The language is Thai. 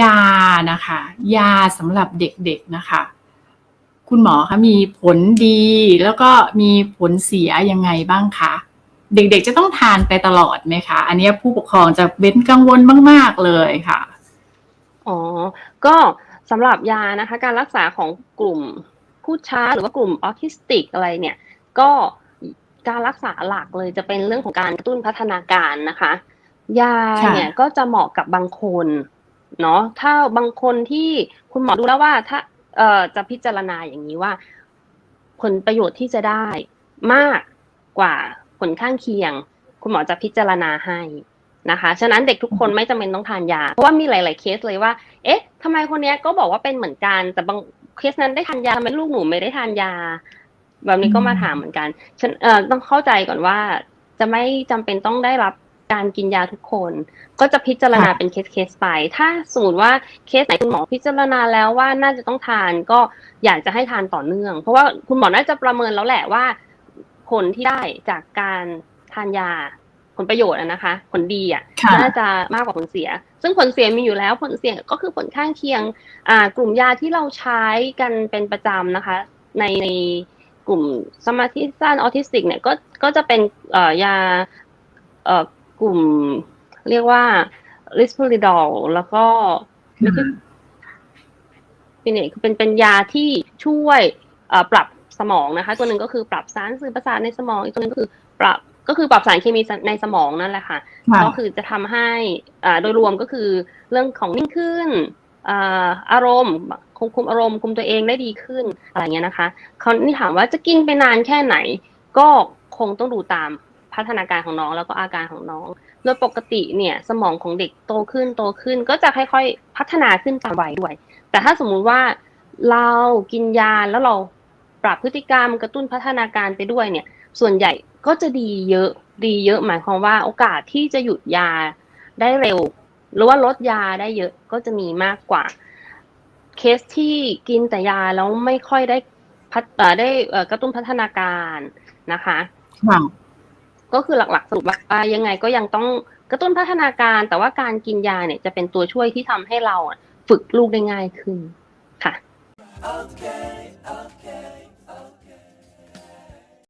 ยานะคะ ยาสำหรับเด็กๆนะคะ คุณหมอคะมีผลดีแล้วก็มีผลเสียยังไงบ้างคะเด็กๆจะต้องทานไปตลอดไหมคะ อันนี้ผู้ปกครองจะเป็นกังวลมากๆเลยค่ะ อ๋อ ก็สำหรับยานะคะ การรักษาของกลุ่มผู้ช้าหรือว่ากลุ่มออทิสติกอะไรเนี่ย ก็การรักษาหลักเลยจะเป็นเรื่องของการกระตุ้นพัฒนาการนะคะ ยาเนี่ยก็จะเหมาะกับบางคน เนาะถ้าบางคนที่คุณหมอดูแล้วว่าถ้าเอ่อจะพิจารณาอย่างนี้ว่า ผลประโยชน์ที่จะได้มากกว่าผลข้างเคียง คุณหมอจะพิจารณาให้นะคะฉะนั้นเด็กทุกคนไม่จำเป็นต้องทานยา เพราะว่ามีหลาย ๆ เคสเลยว่า เอ๊ะทำไมคนเนี้ยก็บอกว่าเป็นเหมือนกัน แต่บางเคสนั้นได้ทานยาทำไมลูกหนูไม่ได้ทานยา แบบนี้ก็มาถามเหมือนกันฉันเอ่อต้องเข้าใจก่อนว่าจะไม่จำเป็นต้องได้รับ การกินยาทุกคน ก็จะพิจารณาค่ะเป็นเคสเคสๆไป ถ้าสมมติว่าเคสไหนคุณหมอพิจารณาแล้วว่าน่าจะต้องทานก็อยากจะให้ทานต่อเนื่อง เพราะว่าคุณหมอน่าจะประเมินแล้วแหละว่า ผลที่ได้จากการทานยาผลประโยชน์อะนะคะ ผลดีอะค่ะน่าจะมากกว่าผลเสีย ซึ่งผลเสียมีอยู่แล้วผลเสียก็คือผลข้างเคียงอ่ากลุ่มยาที่เราใช้กันเป็นประจำนะคะ ในในกลุ่มสมาธิสั้นออทิสติกเนี่ยก็ก็จะเป็นเอ่อยาเอ่อ กลุ่มเรียกว่าลิส p ริดอลแล้วก็อืมเป็นเนี่ยเป็นเป็นยาที่ช่วยเอ่อปรับสมองนะคะ ตัวหนึ่งก็คือปรับสารสื่อประสาทในสมอง อีกตัวหนึงก็คือปรับก็คือปรับสารเคมีในสมองนั่นแหละค่ะค่ะก็คือจะทำให้อ่าโดยรวมก็คือเรื่องของนิ่งขึ้นอ่าอารมณ์คุมคุมอารมณ์คุมตัวเองได้ดีขึ้นอะไรเงี้ยนะคะเขานี่ถามว่าจะกินไปนานแค่ไหน ก็คงต้องดูตาม พัฒนาการของน้องแล้วก็อาการของน้อง โดยปกติเนี่ยสมองของเด็กโตขึ้นโตขึ้นก็จะค่อยๆพัฒนาขึ้นตามวัยด้วย แต่ถ้าสมมุติว่าเรากินยาแล้วเราปรับพฤติกรรมกระตุ้นพัฒนาการไปด้วยเนี่ย ส่วนใหญ่ก็จะดีเยอะดีเยอะหมายความว่าโอกาสที่จะหยุดยาได้เร็ว หรือว่าลดยาได้เยอะก็จะมีมากกว่า เคสที่กินแต่ยาแล้วไม่ค่อยได้พัฒได้กระตุ้นพัฒนาการนะคะค่ะ ก็คือหลักๆสรุปว่ายังไงก็ยังต้องกระตุ้นพัฒนาการแต่ว่าการกินยาเนี่ยจะเป็นตัวช่วยที่ทำให้เราฝึกลูกได้ง่ายขึ้นค่ะ Okay, okay.